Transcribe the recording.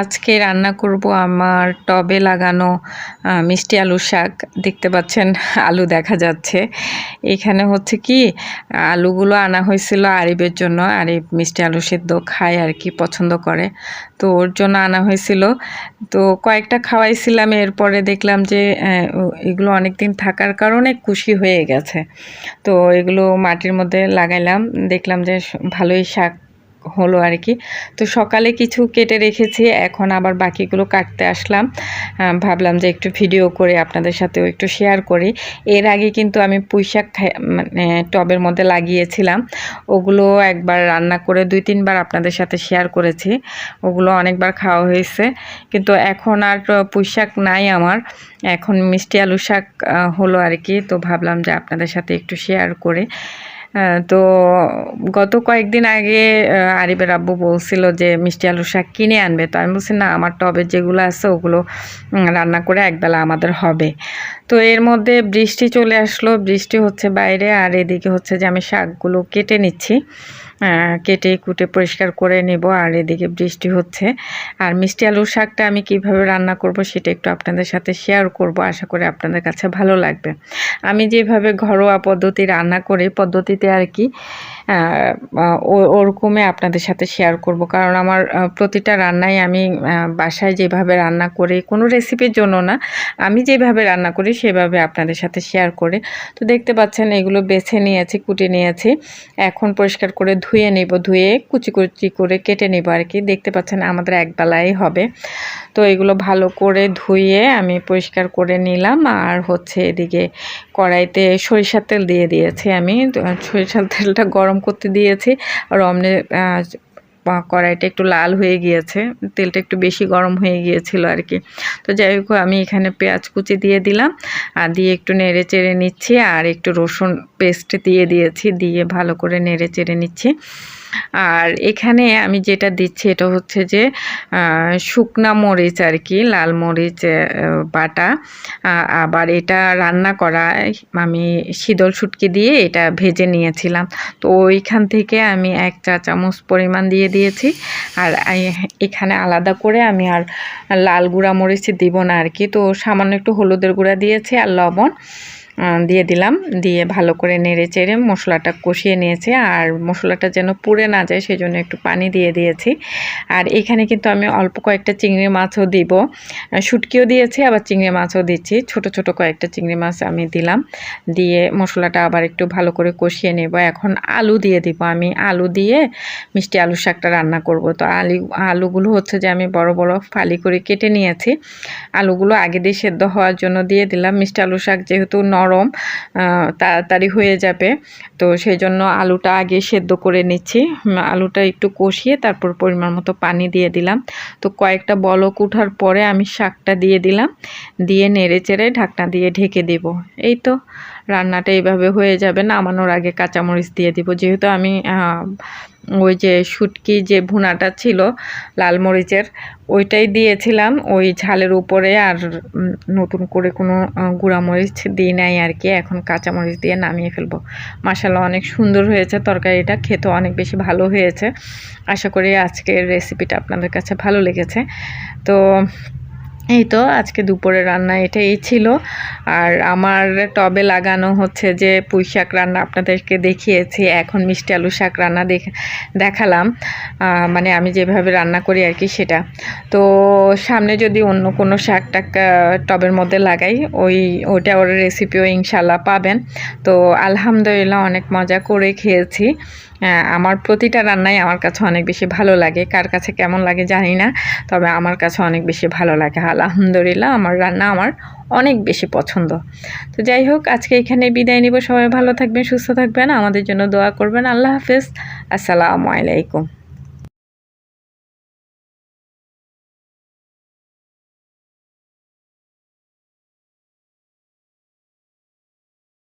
আজকে রান্না করব আমার টবে লাগানো মিষ্টি আলু শাক। দেখতে পাচ্ছেন, আলু দেখা যাচ্ছে। এখানে হচ্ছে কি, আলুগুলো আনা হয়েছিল আরিবের জন্য। আরিব মিষ্টি আলু সেদ্ধ খায় আর কি, পছন্দ করে। তো ওর জন্য আনা হয়েছিল। তো কয়েকটা খাওয়াইছিলাম, এরপরে দেখলাম যে এগুলো অনেক দিন থাকার কারণে খুশি হয়ে গেছে। তো এগুলো মাটির মধ্যে লাগাইলাম। দেখলাম যে, ভালোই শাক হলো আর কি। তো সকালে কিছু কেটে রেখেছি, এখন আবার বাকিগুলো কাটতে আসলাম। ভাবলাম যে একটু ভিডিও করে আপনাদের সাথেও একটু শেয়ার করি। এর আগে কিন্তু আমি পুঁইশাক মানে টবের মধ্যে লাগিয়েছিলাম। ওগুলো একবার রান্না করে দুই, তিনবার আপনাদের সাথে শেয়ার করেছি। ওগুলো অনেকবার খাওয়া হয়েছে। কিন্তু এখন আর পুঁইশাক নাই আমার। এখন মিষ্টি আলু শাক হলো আর কি। তো ভাবলাম যে আপনাদের সাথে একটু শেয়ার করে। তো গত কয়েকদিন আগে আরিবের আব্বু বলছিল যে, মিষ্টি আলুর শাক কিনে আনবে। তো আমি বলছি, না, আমার টবে যেগুলো আছে, ওগুলো রান্না করে একবেলা আমাদের হবে। তো এর মধ্যে বৃষ্টি চলে আসলো। বৃষ্টি হচ্ছে বাইরে, আর এদিকে হচ্ছে যে, আমি শাকগুলো কেটে নিচ্ছি। কেটে কুটে পরিষ্কার করে নেব আর এদিকে বৃষ্টি হচ্ছে। আর মিষ্টি আলুর শাকটা আমি কীভাবে রান্না করব সেটা একটু আপনাদের সাথে শেয়ার করব। আশা করি আপনাদের কাছে ভালো লাগবে। আমি যেভাবে ঘরোয়া পদ্ধতি রান্না করি, পদ্ধতিতে আর কি ওরকমই আপনাদের সাথে শেয়ার করব। কারণ আমার প্রতিটা রান্নাই আমি বাসায় যেভাবে রান্না করি, কোনো রেসিপির জন্য না, আমি যেভাবে রান্না করি সেভাবে আপনাদের সাথে শেয়ার করে। তো দেখতে পাচ্ছেন, এগুলো বেছে নিয়েছি, কুটে নিয়েছি। এখন পরিষ্কার করে ধুয়ে নেব, ধুয়ে কুচি কুচি করে কেটে নেব আর কি। দেখতে পাচ্ছেন, আমাদের একবেলাই হবে। তো এগুলো ভালো করে ধুয়ে আমি পরিষ্কার করে নিলাম। আর হচ্ছে এদিকে কড়াইতে সরিষার তেল দিয়ে দিয়েছি আমি। সরিষার তেলটা গরম করতে দিয়েছি। আর অমনে কড়াইটা একটু লাল হয়ে গিয়েছে। তেলটা একটু বেশি গরম হয়ে গিয়েছিল আর কি। তো যাই হোক, আমি এখানে পেঁয়াজ কুচি দিয়ে দিলাম। আর দিয়ে একটু নেড়ে চেড়ে নিচ্ছি। আর একটু রসুন পেস্ট দিয়ে দিয়েছি। দিয়ে ভালো করে নেড়ে চেড়ে নিচ্ছি। আর এখানে আমি যেটা দিচ্ছি এটা হচ্ছে যে শুকনা মরিচ আর কি, লাল মরিচ বাটা। আবার এটা রান্না করা, আমি শীতল শুটকি দিয়ে এটা ভেজে নিয়েছিলাম। তো ওইখান থেকে আমি এক চা চামচ পরিমাণ দিয়ে দিয়েছি। আর এখানে আলাদা করে আমি আর লাল গুঁড়া মরিচ দিব না আর কি। তো সামান্য একটু হলুদের গুঁড়া দিয়েছি আর লবণ। দিয়ে দিলাম। দিয়ে ভালো করে নেড়ে চেড়ে মশলাটা কষিয়ে নিয়েছি। আর মশলাটা যেন পুড়ে না যায়, সেজন্য একটু পানি দিয়ে দিয়েছি। আর এখানে কিন্তু আমি অল্প কয়েকটা চিংড়ি মাছও দিব। শুটকিও দিয়েছি, আবার চিংড়ি মাছও দিচ্ছি। ছোট ছোট কয়েকটা চিংড়ি মাছ আমি দিলাম। দিয়ে মশলাটা আবার একটু ভালো করে কষিয়ে নেব। এখন আলু দিয়ে দিব আমি। আলু দিয়ে মিষ্টি আলু শাকটা রান্না করব। তো আলু, আলুগুলো হচ্ছে যে আমি বড় বড় ফালি করে কেটে নিয়েছি। আলুগুলো আগে দিয়ে সেদ্ধ হওয়ার জন্য দিয়ে দিলাম। মিষ্টি আলু শাক যেহেতু নরম তাড়াতাড়ি হয়ে যাবে। তো সেই জন্য আলুটা আগে সেদ্ধ করে নিচ্ছি। আলুটা একটু কষিয়ে তারপর পরিমাণ মতো পানি দিয়ে দিলাম। তো কয়েকটা বলক উঠার পরে আমি শাকটা দিয়ে দিলাম। দিয়ে নেড়ে চেড়ে ঢাকনা দিয়ে ঢেকে দেব। এই তো, রান্নাটা এইভাবে হয়ে যাবে। নামানোর আগে কাঁচামরিচ দিয়ে দিব। যেহেতু আমি ওই যে শুটকি যে ভুনাটা ছিল লাল মরিচের ওইটাই দিয়েছিলাম। ওই ঝালের উপরে আর নতুন করে কোনো আহ, গুঁড়া মরিচ দিই নাই আর কি। এখন কাঁচামরিচ দিয়ে নামিয়ে ফেলব। মাসাল্লাহ অনেক সুন্দর হয়েছে তরকারিটা খেতে অনেক বেশি ভালো হয়েছে। আশা করি আজকের রেসিপিটা আপনাদের কাছে ভালো লেগেছে। তো এই তো আজকে দুপুরে রান্না এটাই ছিল। আর আমার টবে লাগানো হচ্ছে যে পুঁই শাক রান্না আপনাদেরকে দেখিয়েছি। এখন মিষ্টি আলু শাক রান্না দেখে, দেখালাম। মানে আমি যেভাবে রান্না করি আর কি সেটা। তো সামনে যদি অন্য কোনো শাক টাক টবের মধ্যে লাগাই, ওই ওটা ওর রেসিপিও ইনশাল্লাহ পাবেন। তো আলহামদুলিল্লাহ অনেক মজা করে খেয়েছি। আমার প্রতিটা রান্নাই আমার কাছে অনেক বেশি ভালো লাগে। কার কাছে কেমন লাগে জানি না, তবে আমার কাছে অনেক বেশি ভালো লাগে। আলহামদুলিল্লাহ, আমার রান্না আমার অনেক বেশি পছন্দ। তো যাই হোক, আজকে এখানে বিদায় নিব। সবাই ভালো থাকবেন, সুস্থ থাকবেন। আমাদের জন্য দোয়া করবেন। আল্লাহ হাফেজ। আসসালামু আলাইকুম।